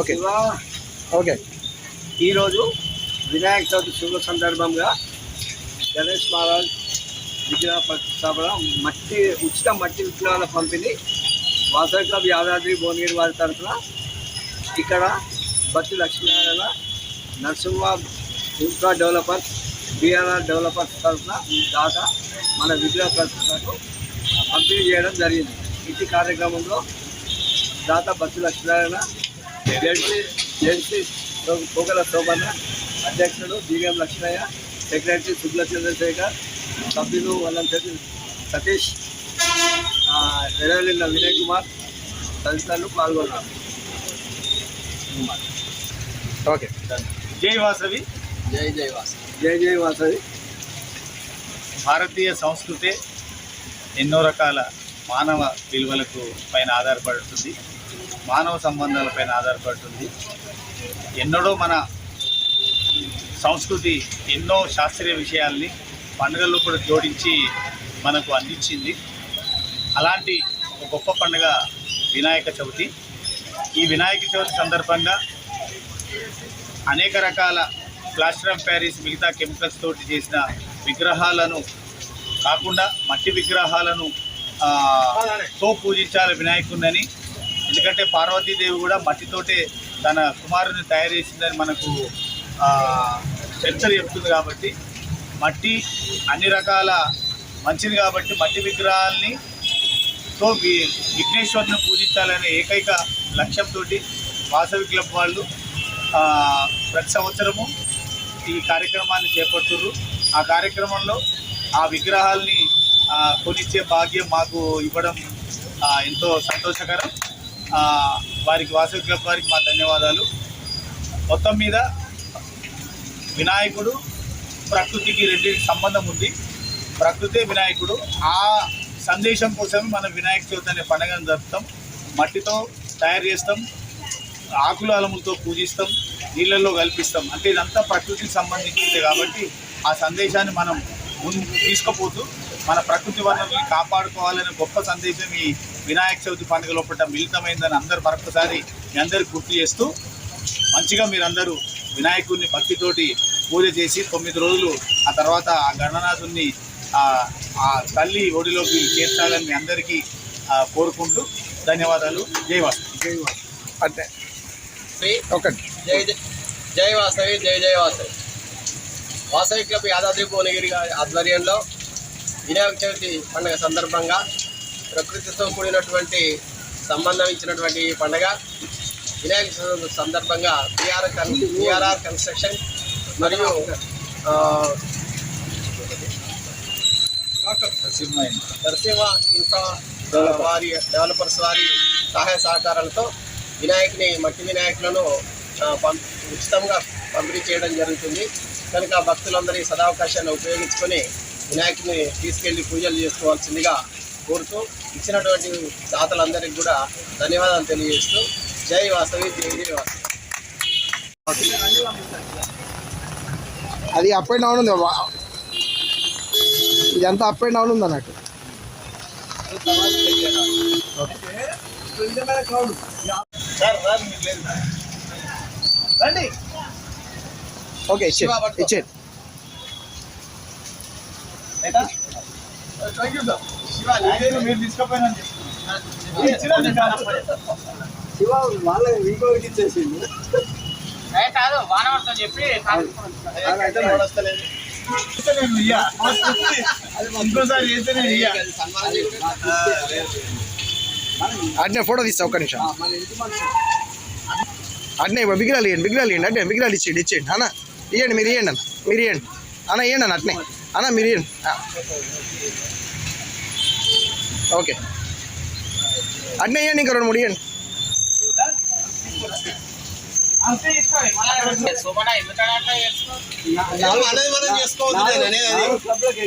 Okay. Okay. ఈరోజు వినాయక చవితి శుభ సందర్భంగా గణేష్ మహారాజ్ విగ్రహ ప్రతిష్టాపన మట్టి ఉచిత మట్టి విగ్రహాల పంపిణీ వాసవి క్లబ్ యాదాద్రి భువనగిరి వారి తరఫున. ఇక్కడ Batti Lakshminarayana Narasimha infra developers BRR developers తరఫున దాకా మన విగ్రహ ప్రతిష్టకు పంపిణీ చేయడం జరిగింది. ఇటు కార్యక్రమంలో దాత బత్తి లక్ష్మీనారాయణ జెడ్సీ జెడ్సీ పోగల శోభన్న అధ్యక్షుడు బీగం లక్ష్మయ్య సెక్రటరీ శుక్ల చంద్రశేఖర్ సభ్యులు వాళ్ళంతటి సతీష్ ఎడవెల్లిన వినయ్ కుమార్ తదితరులు పాల్గొన్నారు. ఓకే. జై వాసవి. జై జై వాసవి. జై జై వాసవి. భారతీయ సంస్కృతే ఎన్నో రకాల మానవ విలువలకు పైన ఆధారపడుతుంది. మానవ సంబంధాలపైన ఆధారపడుతుంది. ఎన్నడో మన సంస్కృతి ఎన్నో శాస్త్రీయ విషయాల్ని పండుగల్లో కూడా జోడించి మనకు అందించింది. అలాంటి ఒక గొప్ప పండుగ వినాయక చవితి. ఈ వినాయక చవితి సందర్భంగా అనేక రకాల ప్లాస్టర్ ఆఫ్ ప్యారిస్ మిగతా కెమికల్స్ తోటి చేసిన విగ్రహాలను కాకుండా మట్టి విగ్రహాలను తో పూజించాలి వినాయకుడిని ఎందుకంటే పార్వతీదేవి కూడా మట్టితోటే తన కుమారుని తయారు చేసిందని మనకు ఆ, చరిత్ర చెప్తుంది కాబట్టి మట్టి అన్ని రకాల మంచిది కాబట్టి మట్టి విగ్రహాల్ని తో విఘ్నేశ్వరుని పూజించాలనే ఏకైక లక్ష్యంతో వాసవి క్లబ్ వాళ్ళు ప్రతి సంవత్సరము ఈ కార్యక్రమాన్ని చేపడుతున్నారు ఆ కార్యక్రమంలో ఆ విగ్రహాల్ని కొనిచ్చే భాగ్యం మాకు ఇవ్వడం ఎంతో సంతోషకరం. వారికి వాసవి క్లబ్ వారికి మా ధన్యవాదాలు. మొత్తం మీద వినాయకుడు ప్రకృతికి రెండింటికి సంబంధం ఉంది. ప్రకృతే వినాయకుడు. ఆ సందేశం కోసమే మనం వినాయక చవితి అనే పండుగను జరుపుతాం. మట్టితో తయారు చేస్తాం. ఆకుల అలములతో పూజిస్తాం. నీళ్ళల్లో కల్పిస్తాం. అంటే ఇదంతా ప్రకృతికి సంబంధించింది కాబట్టి ఆ సందేశాన్ని మనం ముందు తీసుకుపోతూ మన ప్రకృతి వనరుల్ని కాపాడుకోవాలనే గొప్ప సందేశం ఈ వినాయక చవితి పండుగ లోపల మిళితమైందని అందరు మరొకసారి మీ అందరికి గుర్తు చేస్తూ మంచిగా మీరందరూ వినాయకుడిని భక్తితోటి పూజ చేసి తొమ్మిది రోజులు ఆ తర్వాత ఆ గణనాథుని ఆ ఆ తల్లి ఒడిలోకి చేర్చాలని మీ అందరికీ ఆ, కోరుకుంటూ ధన్యవాదాలు. జై వాసు జై వాసవి అంటే ఒకటి. జై జై జై వాసవి జై జై వాసవి వాసవి క్లబ్ యాదాద్రి భువనగిరి గారి ఆధ్వర్యంలో వినాయక చవితి పండుగ సందర్భంగా ప్రకృతితో కూడినటువంటి సంబంధం ఇచ్చినటువంటి ఈ పండుగ. వినాయక చవితి సందర్భంగా బీఆర్ కన్ బీఆర్ఆర్ కన్స్ట్రక్షన్ మరియు నరసింహ ఇన్ఫ్రా వారి డెవలపర్స్ వారి సహాయ సహకారాలతో వినాయకుని మట్టి వినాయకులను ఉచితంగా పంపిణీ చేయడం జరుగుతుంది. కనుక భక్తులందరూ ఈ సదావకాశాన్ని ఉపయోగించుకొని వినాయకుని తీసుకెళ్ళి పూజలు చేసుకోవాల్సిందిగా కోరుతూ ఇచ్చినటువంటి దాతలందరికీ కూడా ధన్యవాదాలు తెలియజేస్తూ జై వాసవి జై జై వాసవి. అది అప్ అండ్ డౌన్ ఉంది ఇదంతా అప్ అండ్ డౌన్ ఉంది అన్నట్టు ఓకే ఇచ్చేయండి ఇచ్చేయండి. మీరు తీసుకుపోయినా శివ వాళ్ళ ఇచ్చేసింది కాదు వానవర్తం చెప్పి ఇంకోసారి. అట్నే ఫోటో తీస్తా ఒక్క నిమిషం. మన ఇంటి మనిషి. అట్నే విగ్రహాలు ఇవ్వండి విగ్రహాలు ఇవ్వండి అట్నే విగ్రహాలు ఇచ్చేయండి ఇచ్చేయండి. అన్న ఇవ్వండి మీరు ఇవ్వండి అన్న మీరు ఇవ్వండి అన్న ఇవ్వండి అన్న అట్నే అన్న మీరు ఇవ్వండి ఆ. ఓకే అట్నే ఇవ్వండి ఇంకా రెండు మూడు ఇవ్వండి సుమన